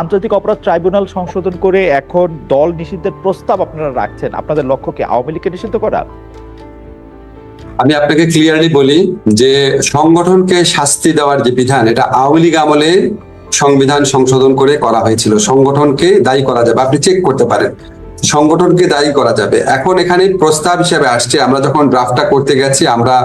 আন্তর্জাতিক অপরাধ ট্রাইব্যুনাল সংশোধন করে এখন দল নিষিদ্ধের প্রস্তাব আপনারা রাখছেন। আপনাদের লক্ষ্য কি আওয়ামী লীগকে নিষিদ্ধ করা? আমি আপনাকে ক্লিয়ারলি বলি যে সংগঠনকে শাস্তি দেওয়ার যে বিধান, এটা আওয়ামী লীগ আমলে সংবিধান সংশোধন করে করা হয়েছিল। সংগঠনকে দায়ী করা যাবে। আপনি চেক করতে পারেন। সংগঠনকে দায়ী করা যাবে। এখন এখানে প্রস্তাব হিসেবে আসছে, আমরা যখন ড্রাফটটা করতে গেছি, আমরা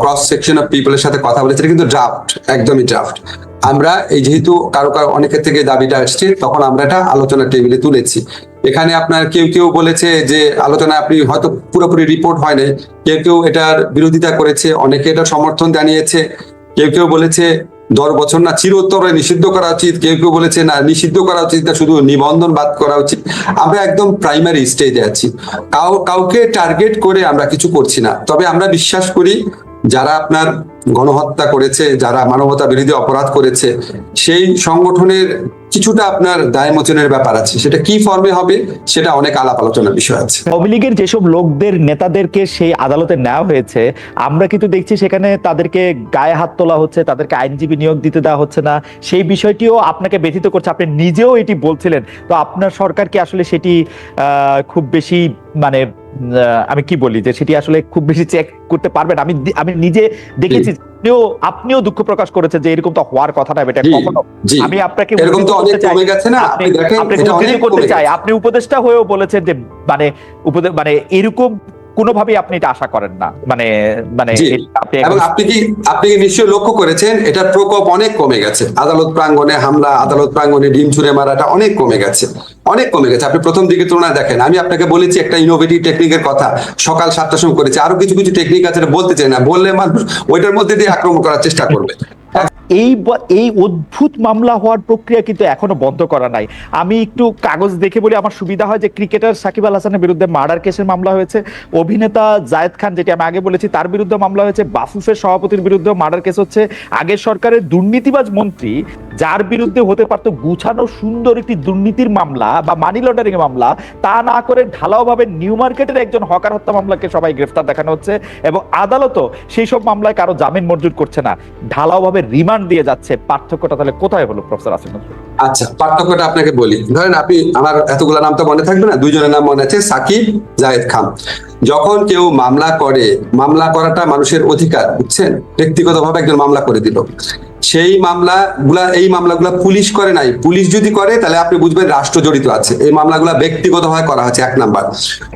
ক্রস সেকশন অফ পিপলের সাথে কথা বলেছি কিন্তু ড্রাফট একদমই ড্রাফট আমরা এই যেহেতু কারও কারও অনেকের থেকে দাবিটা আসছে, তখন আমরা এটা আলোচনা টেবিলে তুলেছি। এখানে আপনার কেউ কেউ বলেছে যে আলোচনা আপনি হয়তো পুরোপুরি রিপোর্ট হয় নাই। কেউ কেউ এটার বিরোধিতা করেছে, অনেকে এটা সমর্থন জানিয়েছে। কেউ কেউ বলেছে দশ বছর না চিরোত্তরে নিষিদ্ধ করা উচিত। কেউ কেউ বলেছে না নিষিদ্ধ করা উচিত না শুধু নিবন্ধন বাদ করা উচিত। আমরা একদম প্রাইমারি স্টেজে আছি। কাউ, কাউকে টার্গেট করে আমরা কিছু করছি না। তবে আমরা বিশ্বাস করি, যারা আপনার গণহত্যা করেছে, যারা মানবতা বিরোধী অপরাধ করেছে, সেই সংগঠনের কিছুটা আপনার দায় মোচনের ব্যাপার আছে। সেটা কি ফর্মে হবে, সেটা অনেক আলাপ আলোচনার বিষয় আছে। আওয়ামী লীগের যেসব লোকদের, নেতাদেরকে সেই আদালতে নেওয়া হয়েছে, আমরা কিন্তু দেখছি সেখানে তাদেরকে গায়ে হাত তোলা হচ্ছে, তাদেরকে আইনজীবী নিয়োগ দিতে দেওয়া হচ্ছে না। সেই বিষয়টিও আপনাকে ব্যথিত করছে, আপনি নিজেও এটি বলছিলেন। তো আপনার সরকার কি আসলে সেটি খুব বেশি মানে আমি কি বলি যে সেটি আসলে খুব বেশি চেক করতে পারবেন? আমি আমি নিজে দেখেছি আপনিও আপনিও দুঃখ প্রকাশ করেছেন যে এরকম তো হওয়ার কথা না এটা কখনো আমি আপনাকে এরকম তো অনেক। কমে গেছে না আপনি দেখেন আপনাকে এটা অনেক করতে চাই। আপনি উপদেষ্টা হয়েও বলেছেন যে মানে মানে এরকম কোনোভাবেই আপনি এটা আশা করেন না। মানে মানে আপনি এবং আপনি কি আপনি কি নিশ্চয়ই লক্ষ্য করেছেন এটার প্রকোপ অনেক কমে গেছে। আদালত প্রাঙ্গণে হামলা আদালত প্রাঙ্গণে ডিম ছুড়ে মারাটা অনেক কমে গেছে। অনেক কমে গেছে। আপনি প্রথম দিকে তুলনায় দেখেন। আমি আপনাকে বলেছি একটা ইনোভেটিভ টেকনিকের কথা। সকাল সাতটার সময় করেছি। আরও কিছু কিছু টেকনিক আছে বলতে চাই না। বললে মানুষ ওইটার মধ্যে দিয়ে আক্রমণ করার চেষ্টা করবে। এই এই অদ্ভুত মামলা হওয়ার প্রক্রিয়া কিন্তু এখনও বন্ধ করা নাই। আমি একটু কাগজ দেখে বলি, আমার সুবিধা হয় যে ক্রিকেটার সাকিব আল হাসানের বিরুদ্ধে মার্ডার কেসের মামলা হয়েছে। অভিনেতা জায়েদ খান, যেটি আমি আগে বলেছি, তার বিরুদ্ধে মামলা হয়েছে। বাফুফের সভাপতির বিরুদ্ধে মার্ডার কেস হচ্ছে। আগের সরকারের দুর্নীতিবাজ মন্ত্রী যার বিরুদ্ধে হতে পারতো গুছানো সুন্দর একটি দুর্নীতির মামলা বা মানি লন্ডারিং মামলা, তা না করে ঢালাওভাবে নিউ মার্কেটের একজন হকার হত্যা মামলাকে সবাই গ্রেফতার দেখানো হচ্ছে এবং আদালতও সেই সব মামলায় কারও জামিন মঞ্জুর করছে না। ঢালাওভাবে রিমান্ড দিয়ে যাচ্ছে। পার্থক্যটা তাহলে কোথায় হলো, প্রফেসর আসিফ আচ্ছা পার্থক্যটা আপনাকে বলি। ধরেন আপনি, আমার এতগুলো নাম তো মনে থাকবে না, দুইজনের নাম মনে আছে, সাকিব, জায়েদ খান। যখন কেউ মামলা করে, মামলা করাটা মানুষের অধিকার, বুঝছেন? ব্যক্তিগতভাবে একজন মামলা করে দিল। সেই মামলাগুলা এই মামলাগুলা পুলিশ করে নাই। পুলিশ যদি করে, তাহলে আপনি বুঝবেন রাষ্ট্র জড়িত আছে। এই মামলাগুলা ব্যক্তিগতভাবে করা হচ্ছে এক নাম্বার।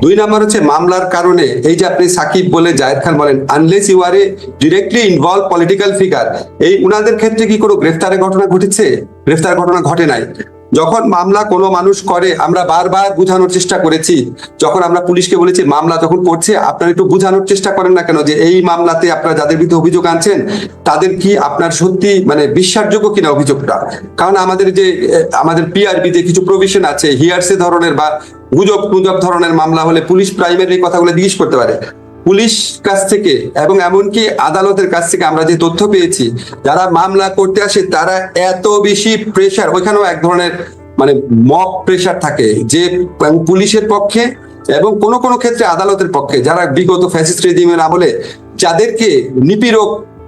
দুই নাম্বার হচ্ছে মামলার কারণে, এই যে আপনি সাকিব বলে জায়দ খান বলেন unless you are a directly involve political figure এই উনাদের ক্ষেত্রে কি কোনো গ্রেফতারের ঘটনা ঘটেছে? গ্রেফতার ঘটনা ঘটে নাই। যখন মামলা কোনো মানুষ করে, আমরা বারবার বুঝানোর চেষ্টা করেছি। যখন আমরা পুলিশকে বলেছি, মামলা যখন করছে, আপনারা একটু বুঝানোর চেষ্টা করেন না কেন যে এই মামলাতে আপনারা যাদের বিরুদ্ধে অভিযোগ আনছেন, তাদের কি আপনার সত্যি মানে বিশ্বাসযোগ্য কিনা অভিযোগটা? কারণ আমাদের যে আমাদের পিআরবিতে কিছু প্রভিশন আছে, হিয়ারসে ধরনের বা গুজব গুজব ধরনের মামলা হলে পুলিশ প্রাইমারি কথাগুলো জিজ্ঞেস করতে পারে। পুলিশ কাছ থেকে এবং এমনকি আদালতের কাছ থেকে আমরা যে তথ্য পেয়েছি, যারা মামলা করতে আসে তারা এত বেশি প্রেশার ওইখানেও এক ধরনের মানে মব প্রেশার থাকে যে পুলিশের পক্ষে এবং কোনো কোনো ক্ষেত্রে আদালতের পক্ষে, যারা বিগত ফ্যাসিস্ট রেজিমের আমলে যাদেরকে নিপীড়ক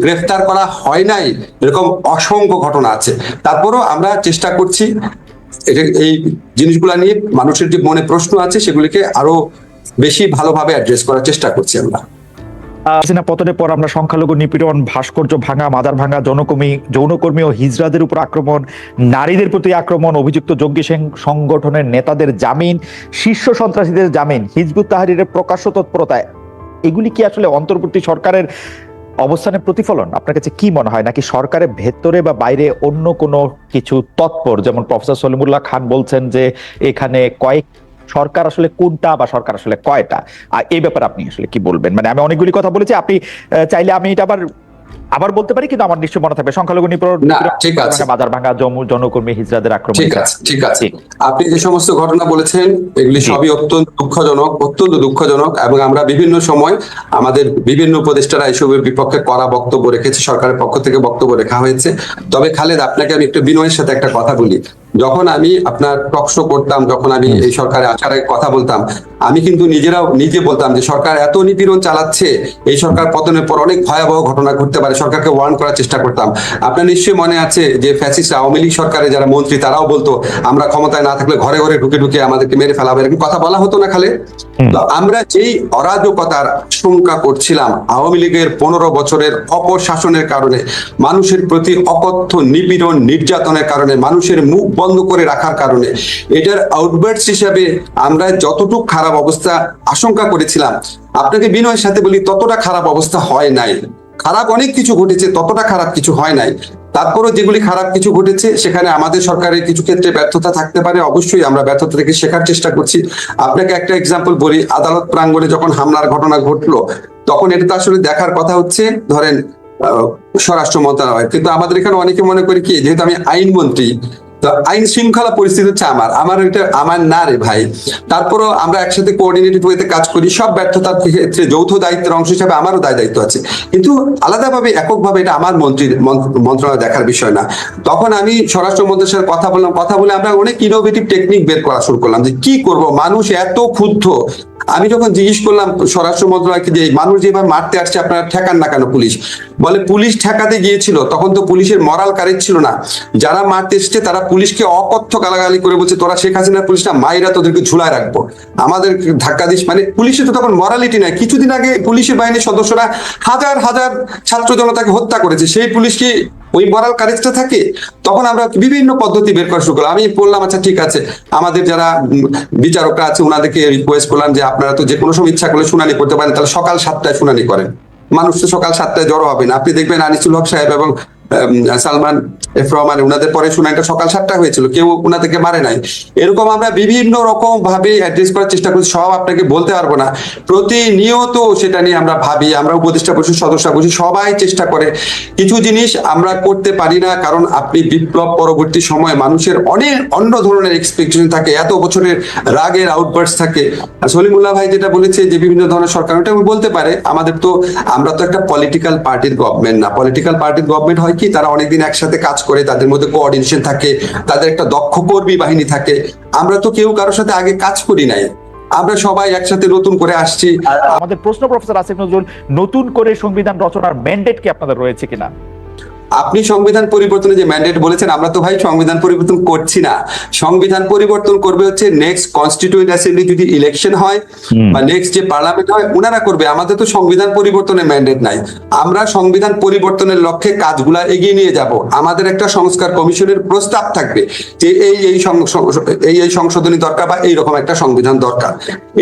গ্রেফতার করা হয় নাই, এরকম অসংখ্য ঘটনা আছে। তারপরও আমরা চেষ্টা করছি এই জিনিসগুলা নিয়ে মানুষের যে মনে প্রশ্ন আছে সেগুলিকে আরও বেশি ভালোভাবে অ্যাড্রেস করার চেষ্টা করছি আমরা। পতনের পর আমরা সংখ্যালঘু নিপীড়ন, ভাস্কর্য ভাঙা মাদার ভাঙা, যৌনকর্মী যৌনকর্মী ও হিজড়াদের উপর আক্রমণ, নারীদের প্রতি আক্রমণ, অভিযুক্ত সং- সংগঠনের নেতাদের জামিন, শীর্ষ সন্ত্রাসীদের জামিন, হিজবুত তাহারিরের প্রকাশ্য তৎপরতা এগুলি কি আসলে অন্তর্বর্তী সরকারের অবস্থানের প্রতিফলন আপনার কাছে কি মনে হয়? নাকি সরকারের ভেতরে বা বাইরে অন্য কোনো কিছু তৎপর? যেমন প্রফেসর সলিমুল্লাহ খান বলছেন যে এখানে কয়েক সরকার আসলে কোনটা বা সরকার আসলে কয়টা? আর এই ব্যাপারে আপনি আসলে কি বলবেন? মানে আমি অনেকগুলি কথা বলেছি, আপনি চাইলে আমি এটা আবার আবার বলতে পারি কিন্তু আমার নিশ্চয় মনে থাকবে সংখ্যালঘু নিপীড়ন ঠিক আছে। বাজার ভাঙা জম্মু জনকর্মী হিজরাদের আক্রমণ। ঠিক আছে ঠিক আছে। আপনি যে সমস্ত ঘটনা বলেছেন এগুলি সবই অত্যন্ত দুঃখজনক অত্যন্ত দুঃখজনক এবং আমরা বিভিন্ন সময় আমাদের বিভিন্ন উপদেষ্টারা এসবের বিপক্ষে করা বক্তব্য রেখেছে সরকারের পক্ষ থেকে বক্তব্য রেখা হয়েছে। তবে খালেদ আপনাকে আমি একটু বিনয়ের সাথে একটা কথা বলি। যখন আমি আপনার টকশো করতাম যখন আমি এই সরকারে আসার কথা বলতাম আমি কিন্তু নিজেরাও নিজে বলতাম যে সরকার এত নিপীড়ন চালাচ্ছে এই সরকার পতনের পর অনেক ভয়াবহ ঘটনা ঘটতে পারে সরকারকে ওয়ার্ন করার চেষ্টা করতাম। আপনার নিশ্চয়ই মনে আছে যে ফ্যাসিস্ট আওয়ামী লীগ সরকারে যারা মন্ত্রী তারাও বলতো আমরা ক্ষমতায় না থাকলে ঘরে ঘরে ঢুকে ঢুকে আমাদেরকে মেরে ফেলাবে এরকম কথা বলা হতো না খালে। তো আমরা যেই অরাজকতার আশঙ্কা করছিলাম আওয়ামী লীগের পনেরো বছরের অপশাসনের কারণে মানুষের প্রতি অকথ্য নিপীড়ন নির্যাতনের কারণে মানুষের মুখ বন্ধ করে রাখার কারণে। এটার আউটবার্টস হিসাবে আমরা যতটুকু খারাপ অবস্থা আশঙ্কা করেছিলাম, আপনাকে বিনয়ের সাথে বলি, ততটা খারাপ অবস্থা হয় নাই। খারাপ অনেক কিছু ঘটেছে, ততটা খারাপ কিছু হয় নাই। তারপরও যেগুলি খারাপ কিছু ঘটেছে, সেখানে আমাদের সরকারের কিছু ক্ষেত্রে ব্যর্থতা থাকতে পারে, অবশ্যই আমরা ব্যর্থতা থেকে শেখার চেষ্টা করছি। আপনাকে একটা এক্সাম্পল বলি, আদালত প্রাঙ্গণে যখন হামলার ঘটনা ঘটলো, তখন এটা তো আসলে দেখার কথা হচ্ছে, ধরেন স্বরাষ্ট্র মন্ত্রণালয়। কিন্তু আমাদের এখানে অনেকে মনে করি কি, যেহেতু আমি আইনমন্ত্রী তো আইন শৃঙ্খলা পরিস্থিতি হচ্ছে আমার। আমার এটা আমার না রে ভাই। তারপরও আমরা একসাথে কোঅর্ডিনেটেড ওয়েতে কাজ করি, সব ব্যর্থতার ক্ষেত্রে যৌথ দায়িত্বের অংশ হিসাবে আমারও দায় দায়িত্ব আছে। কিন্তু আলাদাভাবে, এককভাবে এটা আমার মন্ত্রীর মন্ত্রণালয় দেখার বিষয় না। তখন আমি স্বরাষ্ট্র মন্ত্রীর সাথে কথা বললাম, কথা বলে আমরা অনেক ইনোভেটিভ টেকনিক বের করা শুরু করলাম যে কি করব? মানুষ এত ক্ষুব্ধ। আমি যখন জিজ্ঞেস করলাম স্বরাষ্ট্র মন্ত্রণালয়কে যে মানুষ যেভাবে মারতে আসছে, আপনারা ঠেকান না কেন পুলিশ? বলে, পুলিশ ঠেকাতে গিয়েছিল, তখন তো পুলিশের মরাল কারেজ ছিল না। যারা মারতে এসছে, তারা পুলিশকে অকথ্য গালাগালি করে বলছে, তোরা শেখ হাসিনার পুলিশ না মাইরা তোদেরকে ঝুলায় রাখব। আমাদের ধাক্কা দিস। মানে পুলিশের তো তখন মরালিটি নাই। কিছুদিন আগে পুলিশের বাহিনীর সদস্যরা হাজার হাজার ছাত্র জনতাকে হত্যা করেছে। সেই পুলিশ কি ওই মরাল কারেজটা থাকে, তখন আমরা বিভিন্ন পদ্ধতি বের করা শুরু করলাম। আমি বললাম আচ্ছা ঠিক আছে। আমাদের যারা বিচারকরা আছে ওনাদেরকে রিকোয়েস্ট করলাম যে, আপনারা তো যে কোনো সময় ইচ্ছা করলে শুনানি করতে পারেন। তাহলে সকাল সাতটায় শুনানি করেন। মানুষ তো সকাল সাতটায় জড়ো হবে না। আপনি দেখবেন আনিসুল হক সাহেব এবং সালমান রহমান ওনাদের পরে শুনানিটা সকাল সাতটা হয়েছিল, কেউ ওনাদেরকে মারে নাই। এরকম আমরা বিভিন্ন রকম ভাবে অ্যাড্রেস করার চেষ্টা করছি, সব আপনাকে বলতে পারব না। প্রতিনিয়ত সেটা নিয়ে আমরা ভাবি, আমরা উপদেষ্টা পরিষদ সদস্য বসি সবাই চেষ্টা করে। কিছু জিনিস আমরা করতে পারি না, কারণ আপনি বিপ্লব পরবর্তী সময়ে মানুষের অনেক অন্য ধরনের এক্সপেকটেশন থাকে, এত বছরের রাগের আউটবার্স থাকে। সলিমুল্লাহ ভাই যেটা বলেছে যে বিভিন্ন ধরনের সরকার, ওটা বলতে পারে, আমাদের তো, আমরা তো একটা পলিটিক্যাল পার্টির গভর্নমেন্ট না। পলিটিক্যাল পার্টির গভর্নমেন্ট হয় কি তারা অনেকদিন একসাথে কাজ করে, তাদের মধ্যে কোঅর্ডিনেশন থাকে, তাদের একটা দক্ষ কর্মী বাহিনী থাকে। আমরা তো কেউ কারোর সাথে আগে কাজ করি নাই। আমরা সবাই একসাথে নতুন করে আসছি। আমাদের প্রশ্ন প্রফেসর আসিফ নজরুল, নতুন করে সংবিধান রচনার ম্যান্ডেট কি আপনাদের রয়েছে কিনা? আপনি সংবিধান পরিবর্তনের যে ম্যান্ডেট বলেছেন আমরা তো ভাই সংবিধান পরিবর্তন করছি না। সংবিধান পরিবর্তন করবে হচ্ছে নেক্সট কনস্টিটিউয়েন্ট অ্যাসেম্বলি যদি ইলেকশন হয় বা নেক্সট যে পার্লামেন্ট হয় ওনারা করবে। আমাদের তো সংবিধান পরিবর্তনের ম্যান্ডেট নাই। আমরা সংবিধান পরিবর্তনের লক্ষ্যে কাজগুলা এগিয়ে নিয়ে যাব। আমাদের একটা সংস্কার কমিশনের প্রস্তাব থাকবে যে এই এই এই এই সংশোধনী দরকার বা এইরকম একটা সংবিধান দরকার।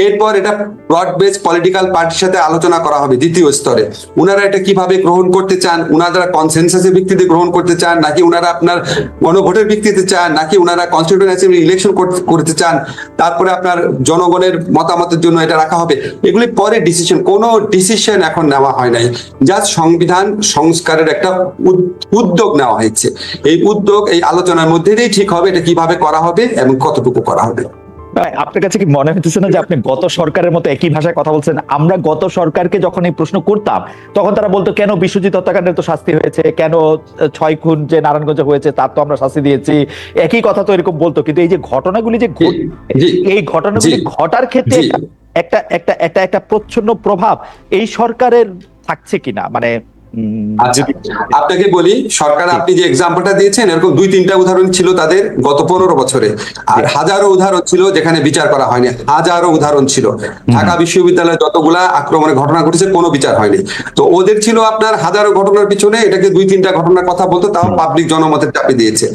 এরপর এটা ব্রড বেস পলিটিক্যাল পার্টির সাথে আলোচনা করা হবে দ্বিতীয় স্তরে। উনারা এটা কীভাবে গ্রহণ করতে চান উনারা কনসেনসাসের ভিত্তিতে গ্রহণ করতে চান, নাকি ওনারা আপনার গণভোটের ভিত্তিতে চান, নাকি ওনারা কনস্টিটিউয়েন্ট ইলেকশন করতে চান, তারপরে আপনার জনগণের মতামতের জন্য এটা রাখা হবে, এগুলি পরে ডিসিশন কোনো ডিসিশন এখন নেওয়া হয় নাই। যা সংবিধান সংস্কারের একটা উদ- উদ্যোগ নেওয়া হয়েছে। এই উদ্যোগ, এই আলোচনার মধ্যে দিয়েই ঠিক হবে, এটা কীভাবে করা হবে এবং কতটুকু করা হবে। আপনার কাছে কি মনে হইতেছে না যে আপনি গত সরকারের মতো একই ভাষায় কথা বলছেন? আমরা গত সরকারকে যখন এই প্রশ্ন করতাম তখন তারা বলতো কেন বিশ্বজিৎ হত্যাকাণ্ডের তো শাস্তি হয়েছে? কেন ছয় খুন যে নারায়ণগঞ্জে হয়েছে তার তো আমরা শাস্তি দিয়েছি? একই কথা তো এরকম বলতো। কিন্তু এই যে ঘটনাগুলি যে এই ঘটনাগুলি ঘটার ক্ষেত্রে একটা একটা একটা একটা প্রচ্ছন্ন প্রভাব এই সরকারের থাকছে কিনা? মানে আপনাকে বলি সরকার আপনি যে এক্সাম্পলটা দিয়েছেন এরকম দুই তিনটা উদাহরণ ছিল তাদের গত পনেরো বছরে। আর হাজারো উদাহরণ ছিল যেখানে বিচার করা হয়নি। হাজারো উদাহরণ ছিল। ঢাকা বিশ্ববিদ্যালয়ে যতগুলা আক্রমণের ঘটনা ঘটেছে কোনো বিচার হয়নি। তো ওদের ছিল আপনার হাজারো ঘটনার পিছনে এটাকে দুই তিনটা ঘটনার কথা বলতো তাও পাবলিক জনমতের চাপে দিয়েছে।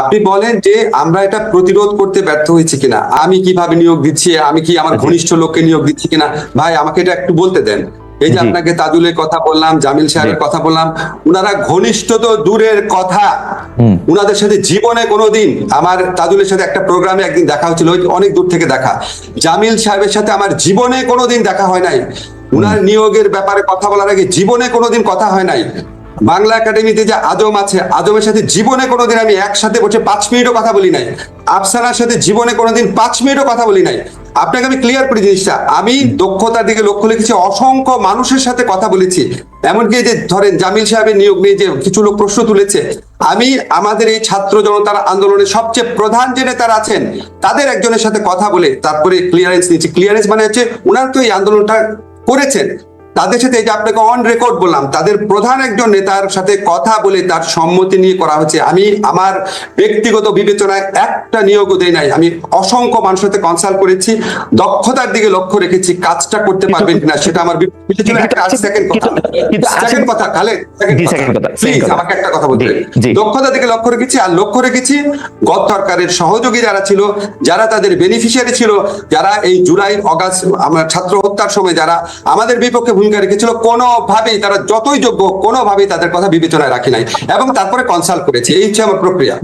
আপনি বলেন যে আমরা এটা প্রতিরোধ করতে ব্যর্থ হয়েছি কিনা? আমি কীভাবে নিয়োগ দিচ্ছি? আমি কি আমার ঘনিষ্ঠ লোককে নিয়োগ দিচ্ছি কিনা? ভাই আমাকে এটা একটু বলতে দেন। এই যে। আপনাকে তাজুলের কথা বললাম জামিল সাহেবের কথা বললাম উনারা ঘনিষ্ঠ তো দূরের কথা। ওনাদের উনাদের সাথে জীবনে কোনোদিন আমার তাজুলের সাথে একটা প্রোগ্রামে একদিন দেখা হচ্ছিল ওই অনেক দূর থেকে দেখা। জামিল সাহেবের সাথে আমার জীবনে কোনোদিন দেখা হয় নাই। উনার নিয়োগের ব্যাপারে কথা বলার আগে জীবনে কোনোদিন কথা হয় নাই। বাংলা একাডেমিতে যে আজম আছে আজমের সাথে জীবনে কোনোদিন আমি একসাথে বসে পাঁচ মিনিটও কথা বলি নাই। আফসানার সাথে জীবনে কোনোদিন পাঁচ মিনিটও কথা বলি নাই। আপনাকে আমি ক্লিয়ার করি জিনিসটা আমি দক্ষতার দিকে লক্ষ্য রেখেছি, অসংখ্য মানুষের সাথে কথা বলেছি। এমনকি যে ধরেন জামিল সাহেবের নিয়োগ নিয়ে যে কিছু লোক প্রশ্ন তুলেছে, আমি আমাদের এই ছাত্র জনতার আন্দোলনের সবচেয়ে প্রধান যে নেতারা আছেন, তাদের একজনের সাথে কথা বলে তারপরে ক্লিয়ারেন্স নিয়েছি। ক্লিয়ারেন্স মানে হচ্ছে ওনার তো এই আন্দোলনটা করেছেন। তাদের সাথে এই যে আপনাকে অন রেকর্ড বললাম তাদের প্রধান একজন নেতার সাথে কথা বলে তার সম্মতি নিয়ে করা হচ্ছে। আমি আমার ব্যক্তিগত বিবেচনায় একটা নিয়োগও দেই নাই। আমি অসংখ্য মানুষের সাথে কনসাল্ট করেছি দক্ষতার দিকে লক্ষ্য রেখেছি কাজটা করতে পারবেন কিনা সেটা আমার বিবেচনায় একটা সেকেন্ড কথা। সেকেন্ড কথা প্লিজ আমাকে একটা কথা বলতে। দক্ষতার দিকে লক্ষ্য রেখেছি আর লক্ষ্য রেখেছি গত সরকারের সহযোগী যারা ছিল যারা তাদের বেনিফিশিয়ারি ছিল যারা এই জুলাই অগাস্ট আমরা ছাত্র হত্যার সময় যারা আমাদের বিপক্ষে ভূমিকা রেখেছিল কোনোভাবেই তারা যতই যোগ্য কোনোভাবেই তাদের কথা বিবেচনায় রাখি নাই এবং তারপরে কনসাল্ট করেছি। এই হচ্ছে আমার প্রক্রিয়া।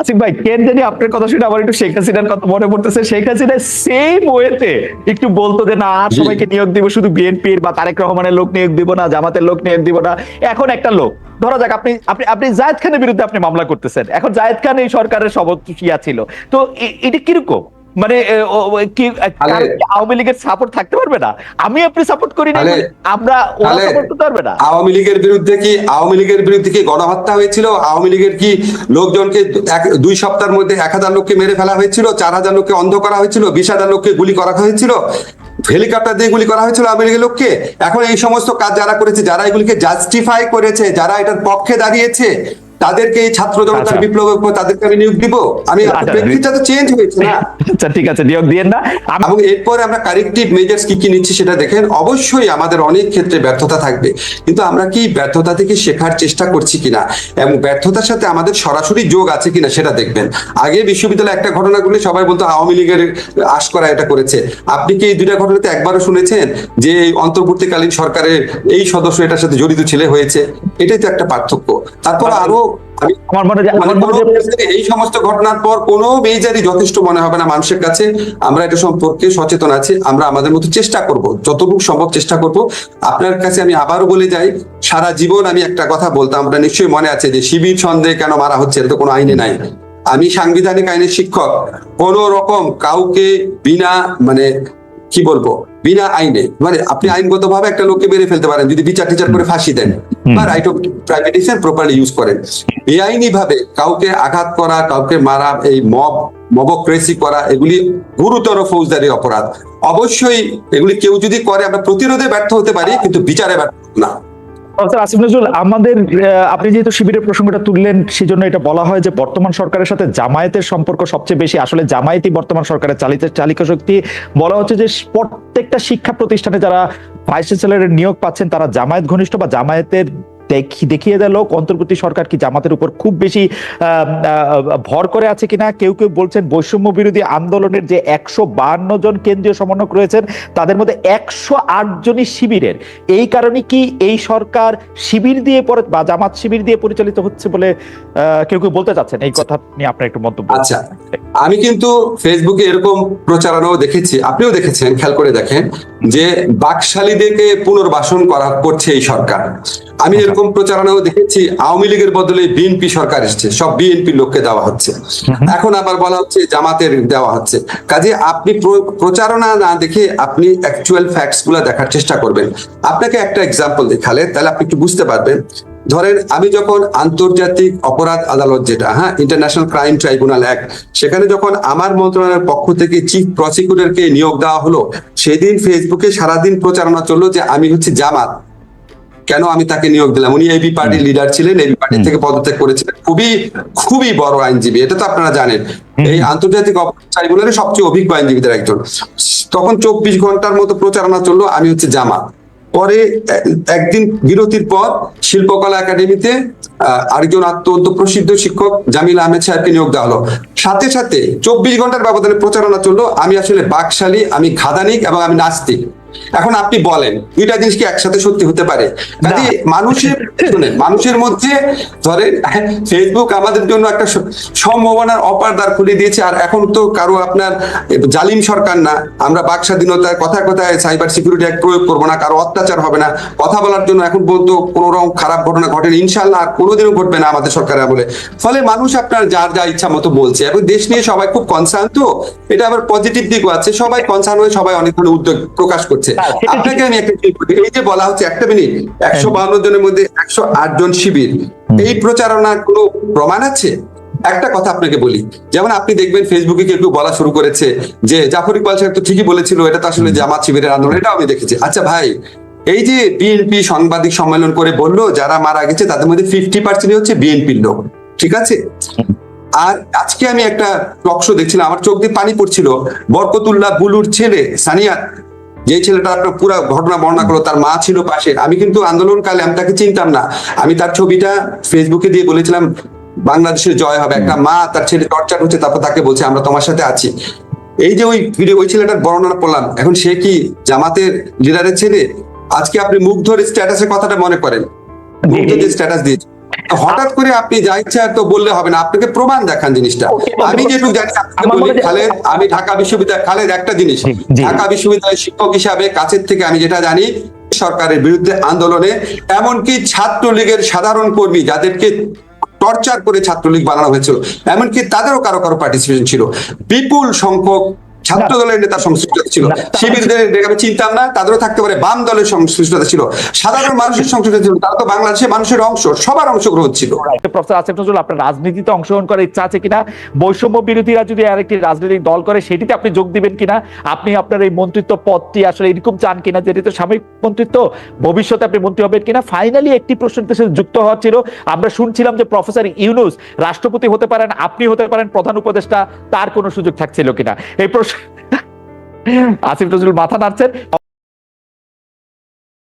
আসিফ ভাই কেন জানি আপনার কথা শুনে আমার একটু শেখ হাসিনার কথা মনে পড়তেছে। শেখ হাসিনা সেম ওয়েতে একটু বলতো যে না আর। সবাইকে নিয়োগ দিব শুধু বিএনপির বা তারেক রহমানের লোক নিয়োগ দিব না জামাতের লোক নিয়োগ দিব না। এখন একটা লোক ধরা যাক আপনি আপনি আপনি জায়েদ খানের বিরুদ্ধে আপনি মামলা করতেছেন। এখন জায়েদ খান এই সরকারের সবকিয়া ছিল? তো এটা কীরকম? মানে কি আওয়ামী লীগের সাপোর্ট থাকতে পারবে না? আমি আপনি সাপোর্ট করি না আমরা ওরা সাপোর্ট করতে পারবে না। আওয়ামী লীগের বিরুদ্ধে কি আওয়ামী লীগের বিরুদ্ধে কি গণহত্যা হয়েছিল? আওয়ামী লীগের কি লোকজনকে দুই সপ্তাহের মধ্যে এক হাজার লোককে মেরে ফেলা হয়েছিল? চার হাজার লোককে অন্ধ করা হয়েছিল? বিশ হাজার লোককে গুলি করা হয়েছিল? হেলিকপ্টার দিয়ে গুলি করা হয়েছিল আওয়ামী লোককে? এখন এই সমস্ত কাজ যারা করেছে যারা এগুলিকে জাস্টিফাই করেছে যারা এটার পক্ষে দাঁড়িয়েছে তাদেরকে এই ছাত্র জনতার আচ্ছা। বিপ্লবের পর তাদেরকে আমি নিয়োগ দিব? আমি আচ্ছা, প্রেক্ষিতটা তো চেঞ্জ হয়েছে না? আচ্ছা ঠিক আছে নিয়োগ দিয়েন না। এবং এরপরে আমরা কারেক্টিভ মেজার্স কি কি নিচ্ছি সেটা দেখেন। অবশ্যই আমাদের অনেক ক্ষেত্রে ব্যর্থতা থাকবে। কিন্তু আমরা কি ব্যর্থতা থেকে শেখার চেষ্টা করছি কিনা এবং ব্যর্থতার সাথে আমাদের সরাসরি যোগ আছে কিনা সেটা দেখবেন। আগে বিশ্ববিদ্যালয়ে একটা ঘটনা ঘটলে সবাই বলতো আওয়ামী লীগের আশ করা এটা করেছে। আপনি কি এই দুইটা ঘটনাতে একবারও শুনেছেন যে অন্তর্বর্তীকালীন সরকারের এই সদস্য এটার সাথে জড়িত ছেলে হয়েছে? এটাই তো একটা পার্থক্য। তারপর আরও আমি আমার মনে আমার এই সমস্ত ঘটনার পর কোনো মেজারই যথেষ্ট মনে হবে না মানুষের কাছে। আমরা এটা সম্পর্কে সচেতন আছি। আমরা আমাদের মতো চেষ্টা করব। যতটুকু সম্ভব চেষ্টা করব। আপনার কাছে আমি আবারও বলে যাই সারা জীবন আমি একটা কথা বলতাম আমরা নিশ্চয়ই মনে আছে যে শিবির সন্দেহে কেন মারা হচ্ছে এটা তো কোনো আইনে নাই। আমি সাংবিধানিক আইনের শিক্ষক। কোন রকম কাউকে বিনা মানে কি বলব? বিনা আইনে। মানে আপনি আইনগত ভাবে একটা লোককে মেরে ফেলতে পারেন যদি বিচার টিচার করে ফাঁসি দেন। বা right of privatization properly use করেন। বেআইনি ভাবে কাউকে আঘাত করা কাউকে মারা এই মব মবক্রেসি করা এগুলি গুরুতর ফৌজদারি অপরাধ। অবশ্যই এগুলি কেউ যদি করে আমরা প্রতিরোধে ব্যর্থ হতে পারি কিন্তু বিচারে ব্যর্থ না। প্রফেসর আসিফ নজরুল আমাদের আপনি যেহেতু শিবিরের প্রসঙ্গটা তুললেন, সেজন্য এটা বলা হয় যে বর্তমান সরকারের সাথে জামায়াতের সম্পর্ক সবচেয়ে বেশি। আসলে জামায়াতই বর্তমান সরকারের চালিত, চালিকা শক্তি। বলা হচ্ছে যে প্রত্যেকটা শিক্ষা প্রতিষ্ঠানে যারা ভাইস চ্যান্সেলরের নিয়োগ পাচ্ছেন, তারা জামায়াত ঘনিষ্ঠ বা জামায়াতের দেখিয়ে দেয় লোক অন্তর্বর্তী সরকার কি জামাতের উপর খুব বেশি ভর করে আছে কিনা? কেউ কেউ বলছেন বৈষম্য বিরোধী আন্দোলনের যে একশো বাহান্ন জন কেন্দ্রীয় সমন্বয়ক রয়েছেন তাদের মধ্যে একশো আট জনই শিবিরের। এই কারণে কি এই সরকার শিবির দিয়ে পরে বা জামাত শিবির দিয়ে পরিচালিত হচ্ছে বলে আহ, কেউ কেউ বলতে চাচ্ছেন? এই কথা নিয়ে আপনার একটু মন্তব্য আচ্ছা আমি কিন্তু ফেসবুকে এরকম প্রচারণাও দেখেছি আপনিও দেখেছেন খেয়াল করে দেখেন যে বাকশালীদেরকে পুনর্বাসন করা করছে এই সরকার। আমি এরকম প্রচারণাও দেখেছি আওয়ামী লীগের বদলে বিএনপি সরকার এসছে সব বিএনপি লোককে দেওয়া হচ্ছে। এখন আবার বলা হচ্ছে জামাতের দেওয়া হচ্ছে। কাজে আপনি প্রচারণা না দেখে আপনি অ্যাকচুয়াল ফ্যাক্টসগুলা দেখার চেষ্টা করবেন। আপনাকে একটা এক্সাম্পল দেখালে তাহলে আপনি একটু বুঝতে পারবেন। ধরেন আমি যখন আন্তর্জাতিক অপরাধ আদালত যেটা হ্যাঁ ইন্টারন্যাশনাল ক্রাইম ট্রাইব্যুনাল অ্যাক্ট সেখানে যখন আমার মন্ত্রণালয়ের পক্ষ থেকে চিফ প্রসিকিউটরকে নিয়োগ দেওয়া হলো সেদিন ফেসবুকে সারাদিন প্রচারণা চলল যে আমি হচ্ছে জামাত। কেন আমি তাকে নিয়োগ দিলাম? উনি এবি পার্টির লিডার ছিলেন এবি পার্টি থেকে পদত্যাগ করেছিলেন। খুবই খুবই বড় আইনজীবী এটা তো আপনারা জানেন। এই আন্তর্জাতিক অপরাধ ট্রাইব্যুনালের সবচেয়ে অভিজ্ঞ আইনজীবীদের একজন। তখন চব্বিশ ঘণ্টার মতো প্রচারণা চলল আমি হচ্ছে জামা পরে একদিন বিরতির পর শিল্পকলা একাডেমিতে আরেকজন অত্যন্ত প্রসিদ্ধ শিক্ষক জামিল আহমেদ সাহেবকে নিয়োগ দেওয়া হলো। সাথে সাথে চব্বিশ ঘণ্টার ব্যবধানে প্রচারণা চলল আমি আসলে বাকশালী আমি খাদানিক এবং আমি নাস্তিক। এখন আপনি বলেন দুইটা জিনিস কি একসাথে সত্যি হতে পারে? কাজে মানুষের শুনেন মানুষের মধ্যে ধরেন ফেসবুক আমাদের জন্য একটা সম্ভাবনার অপারদার খুলে দিয়েছে আর এখন তো কারও আপনার জালিম সরকার না। আমরা বাক স্বাধীনতায় কথায় কথায় সাইবার সিকিউরিটি অ্যাক্ট প্রয়োগ করব না কারও অত্যাচার হবে না। কথা বলার জন্য এখন পর্যন্ত কোনো রকম খারাপ ঘটনা ঘটেনি ইনশাল্লাহ আর কোনোদিনও ঘটবে না আমাদের সরকার আমলে। ফলে মানুষ আপনার যার যা ইচ্ছা মতো বলছে। এবং দেশ নিয়ে সবাই খুব কনসার্ন তো এটা আবার পজিটিভ দিকও আছে। সবাই কনসার্ন হয়ে সবাই অনেক ধরনের উদ্যোগ প্রকাশ করছে। হ্যাঁ, ঠিক। আপনাকে আমি একটা এই যে বলা হচ্ছে একটা মিনিট একশো বাহান্ন জনের মধ্যে একশো আট জন শিবির। এই প্রচারণার কোনো প্রমাণ আছে? একটা কথা আপনাকে বলি যেমন আপনি দেখবেন ফেসবুকে কেউ কেউ বলা শুরু করেছে যে জাফর ইকবাল সাহেব তো ঠিকই বলেছিল এটা তো আসলে জামাত শিবিরের আন্দোলন এটাও আমি দেখেছি। আচ্ছা ভাই এই যে বিএনপি সাংবাদিক সম্মেলন করে বলল যারা মারা গেছে তাদের মধ্যে ফিফটি পার্সেন্ট হচ্ছে বিএনপির লোক ঠিক আছে? আর আজকে আমি একটা টক শো দেখছিলাম আমার চোখ দিয়ে পানি পড়ছিল বরকতুল্লাহ বুলুর ছেলে সানিয়া যে ছেলেটা আপনার পুরো ঘটনা বর্ণনা করল, তার মা ছিল পাশে আমি কিন্তু আন্দোলনকালে আমি তাকে চিনতাম না। আমি তার ছবিটা ফেসবুকে দিয়ে বলেছিলাম, বাংলাদেশের জয় হবে। একটা মা তার ছেলে টর্চার হচ্ছে, তারপর তাকে বলছে, আমরা তোমার সাথে আছি। এই যে ওই ভিডিও ওই ছেলেটার বর্ণনা করলাম, এখন সে কি জামাতের লিডারের ছেলে? আজকে আপনি মুগ্ধর স্ট্যাটাসের কথাটা মনে করেন। মুগ্ধ যে স্ট্যাটাস দিয়েছে। হঠাৎ করে আপনি যা ইচ্ছা তো বললে হবে না আপনাকে প্রমাণ দেখান জিনিসটা। আমি যেটুকু জানি বলি খালেদ আমি ঢাকা বিশ্ববিদ্যালয় খালেদ একটা জিনিস। ঢাকা বিশ্ববিদ্যালয়ের শিক্ষক হিসাবে কাছের থেকে আমি যেটা জানি সরকারের বিরুদ্ধে আন্দোলনে এমনকি ছাত্রলীগের সাধারণ কর্মী যাদেরকে টর্চার করে ছাত্রলীগ বানানো হয়েছিল এমনকি তাদেরও কারও কারও পার্টিসিপেশন ছিল। বিপুল সংখ্যক ছাত্র দলের নেতার সংশ্লিষ্টতা ছিল। শিবিরদের আমি চিনতাম না তাদেরও থাকতে পারে বাম দলের সংশ্লিষ্টতা ছিল। সাধারণ মানুষের সংশ্লিষ্টতা ছিল তারা তো বাংলাদেশের মানুষের অংশ সবার অংশগ্রহণ ছিল। প্রফেসর আসিফ নজরুল আপনার রাজনীতিতে অংশগ্রহণ করার ইচ্ছা আছে কিনা? বৈষম্য বিরোধীরা যদি আরেকটি রাজনৈতিক দল করে সেটিতে আপনি যোগ দিবেন কিনা? আপনি আপনার এই মন্ত্রিত্ব পদটি আসলে এরকম চান কিনা যেটি তো সাময়িক মন্ত্রিত্ব ভবিষ্যতে আপনি মন্ত্রী হবেন কিনা? ফাইনালি একটি প্রশ্নের সাথে যুক্ত হওয়া ছিল। আমরা শুনছিলাম যে প্রফেসর ইউনুস রাষ্ট্রপতি হতে পারেন আপনি হতে পারেন প্রধান উপদেষ্টা তার কোনো সুযোগ থাকছিল কিনা? এই প্রশ্ন আসিফ নজরুল মাথা নাড়ছেন।